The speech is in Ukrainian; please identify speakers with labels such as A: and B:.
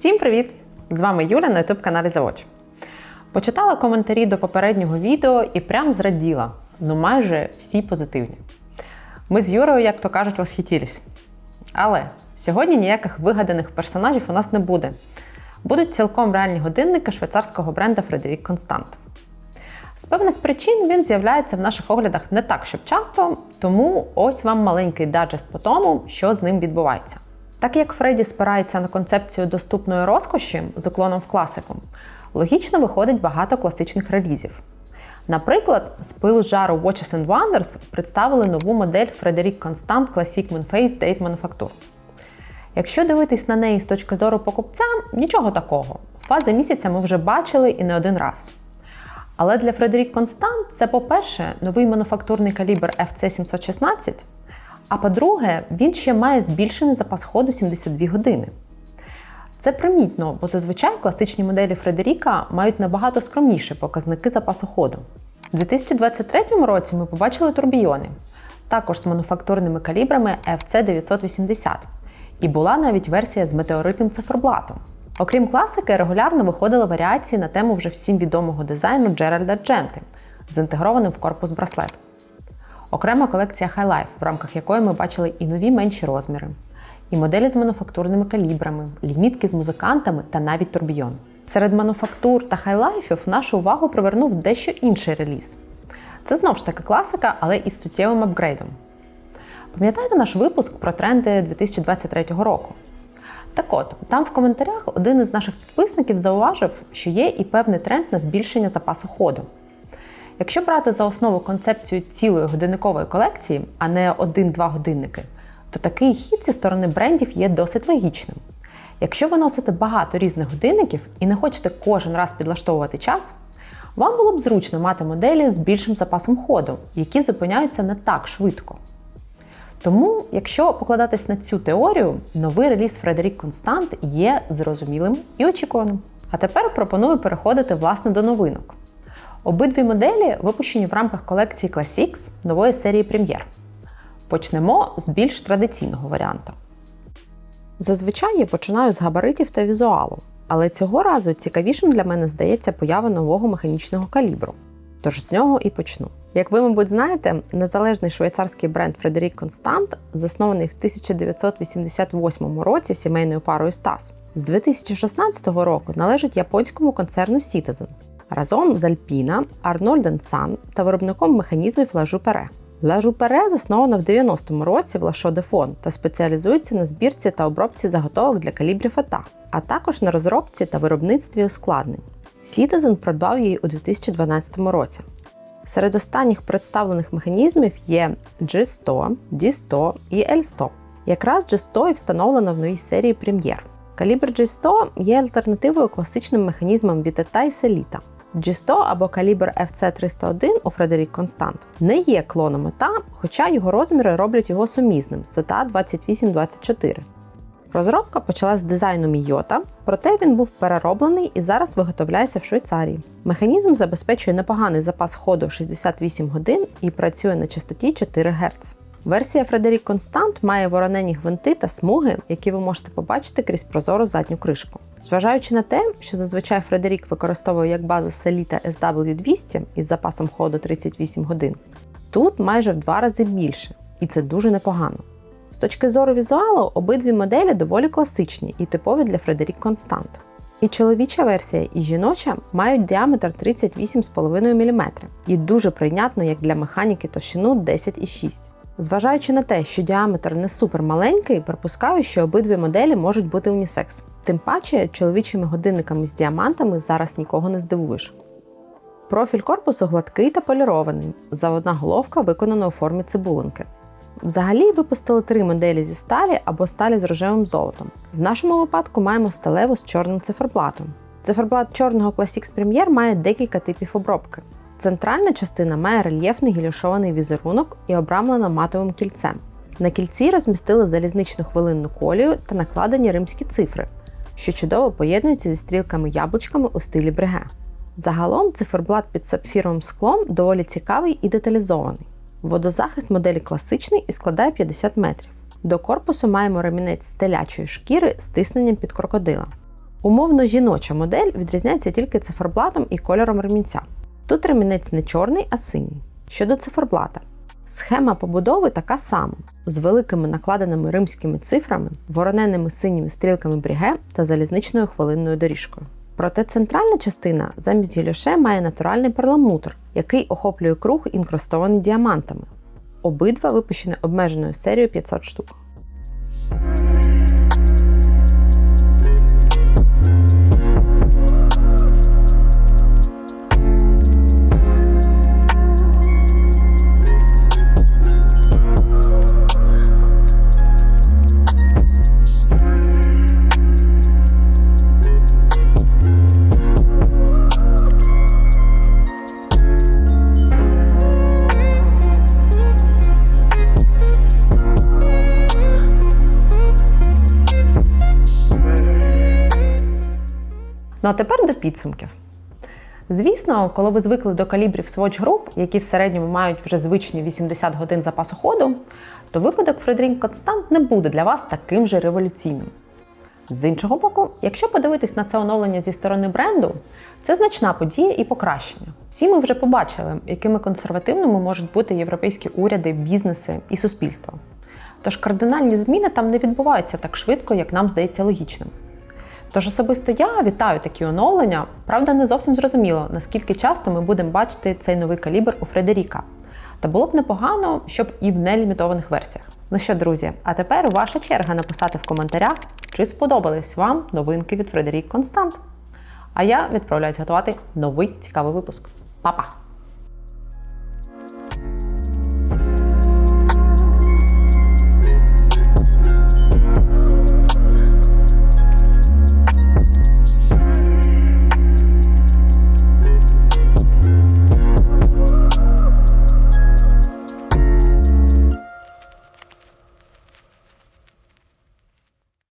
A: Всім привіт! З вами Юля на youtube каналі Завоч. Почитала коментарі до попереднього відео і прям зраділа. Ну майже всі позитивні. Ми з Юрою, як то кажуть, восхитілись. Але сьогодні ніяких вигаданих персонажів у нас не буде. Будуть цілком реальні годинники швейцарського бренда Фредерік Констант. З певних причин він з'являється в наших оглядах не так, щоб часто, тому ось вам маленький даджест по тому, що з ним відбувається. Так як Фредді спирається на концепцію доступної розкоші з уклоном в класику, логічно виходить багато класичних релізів. Наприклад, з пилу жару Watches and Wonders представили нову модель Frederic Constant Classic Moonface Date Manufacture. Якщо дивитись на неї з точки зору покупця, нічого такого. Фази місяця ми вже бачили і не один раз. Але для Фредерік Констант це, по-перше, новий мануфактурний калібр FC716, а по-друге, він ще має збільшений запас ходу 72 години. Це примітно, бо зазвичай класичні моделі Фредеріка мають набагато скромніші показники запасу ходу. У 2023 році ми побачили турбійони, також з мануфактурними калібрами FC980, і була навіть версія з метеоритним циферблатом. Окрім класики, регулярно виходили варіації на тему вже всім відомого дизайну Джеральда Дженти з інтегрованим в корпус браслет. Окрема колекція High Life, в рамках якої ми бачили і нові менші розміри, і моделі з мануфактурними калібрами, лімітки з музикантами та навіть турбійон. Серед мануфактур та хайлайфів нашу увагу привернув дещо інший реліз. Це знов ж таки класика, але із суттєвим апгрейдом. Пам'ятаєте наш випуск про тренди 2023 року? Так от, там в коментарях один із наших підписників зауважив, що є і певний тренд на збільшення запасу ходу. Якщо брати за основу концепцію цілої годинникової колекції, а не один-два годинники, то такий хід зі сторони брендів є досить логічним. Якщо ви носите багато різних годинників і не хочете кожен раз підлаштовувати час, вам було б зручно мати моделі з більшим запасом ходу, які зупиняються не так швидко. Тому, якщо покладатись на цю теорію, новий реліз Фредерік Констант є зрозумілим і очікуваним. А тепер пропоную переходити власне до новинок. Обидві моделі випущені в рамках колекції Classics нової серії Прем'єр. Почнемо з більш традиційного варіанту. Зазвичай я починаю з габаритів та візуалу, але цього разу цікавішим для мене здається поява нового механічного калібру. Тож з нього і почну. Як ви, мабуть, знаєте, незалежний швейцарський бренд Фредерік Констант заснований в 1988 році сімейною парою Стас. З 2016 року належить японському концерну Citizen разом з Alpina, Arnold San та виробником механізмів. La Joupere заснована в 90-му році в de та спеціалізується на збірці та обробці заготовок для калібрів АТА, а також на розробці та виробництві ускладнень. Citizen придбав її у 2012 році. Серед останніх представлених механізмів є G100, D100 і L100. Якраз G100 і встановлено в новій серії Прем'єр. Калібр G100 є альтернативою класичним механізмам від ETA і Selita. G100 або калібр FC301 у Фредерік Констант не є клоном ETA, хоча його розміри роблять його сумізним з ETA 2824. Розробка почалась з дизайну Мійота, проте він був перероблений і зараз виготовляється в Швейцарії. Механізм забезпечує непоганий запас ходу 68 годин і працює на частоті 4 Гц. Версія Фредерік Констант має воронені гвинти та смуги, які ви можете побачити крізь прозору задню кришку. Зважаючи на те, що зазвичай Фредерік використовує як базу Selita SW200 із запасом ходу 38 годин, тут майже в два рази більше, і це дуже непогано. З точки зору візуалу, обидві моделі доволі класичні і типові для Фредерік Констант. І чоловіча версія, і жіноча мають діаметр 38,5 мм і дуже прийнятно як для механіки товщину 10,6 Зважаючи на те, що діаметр не супер маленький, припускаю, що обидві моделі можуть бути унісекс. Тим паче, чоловічими годинниками з діамантами зараз нікого не здивуєш. Профіль корпусу гладкий та полірований. Заводна головка виконана у формі цибулинки. Взагалі випустили три моделі зі сталі або сталі з рожевим золотом. В нашому випадку маємо сталеву з чорним циферблатом. Циферблат чорного Classics Premier має декілька типів обробки. Центральна частина має рельєфний гілюшований візерунок і обрамлена матовим кільцем. На кільці розмістили залізничну хвилинну колію та накладені римські цифри, що чудово поєднуються зі стрілками-яблучками у стилі бреге. Загалом циферблат під сапфіровим склом доволі цікавий і деталізований. Водозахист моделі класичний і складає 50 метрів. До корпусу маємо ремінець з телячої шкіри з тисненням під крокодила. Умовно жіноча модель відрізняється тільки циферблатом і кольором ремінця. Тут ремінець не чорний, а синій. Щодо циферблата, схема побудови така сама, з великими накладеними римськими цифрами, вороненими синіми стрілками бріге та залізничною хвилинною доріжкою. Проте центральна частина замість гілюше має натуральний перламутр, який охоплює круг інкрустований діамантами. Обидва випущені обмеженою серією 500 штук. Ну а тепер до підсумків. Звісно, коли ви звикли до калібрів Swatch Group, які в середньому мають вже звичні 80 годин запасу ходу, то випадок Фредерік Констант не буде для вас таким же революційним. З іншого боку, якщо подивитись на це оновлення зі сторони бренду, це значна подія і покращення. Всі ми вже побачили, якими консервативними можуть бути європейські уряди, бізнеси і суспільство. Тож кардинальні зміни там не відбуваються так швидко, як нам здається логічним. Тож особисто я вітаю такі оновлення. Правда, не зовсім зрозуміло, наскільки часто ми будемо бачити цей новий калібр у Фредеріка. Та було б непогано, щоб і в нелімітованих версіях. Ну що, друзі, а тепер ваша черга написати в коментарях, чи сподобались вам новинки від Фредерік Констант. А я відправляюсь готувати новий цікавий випуск. Па-па!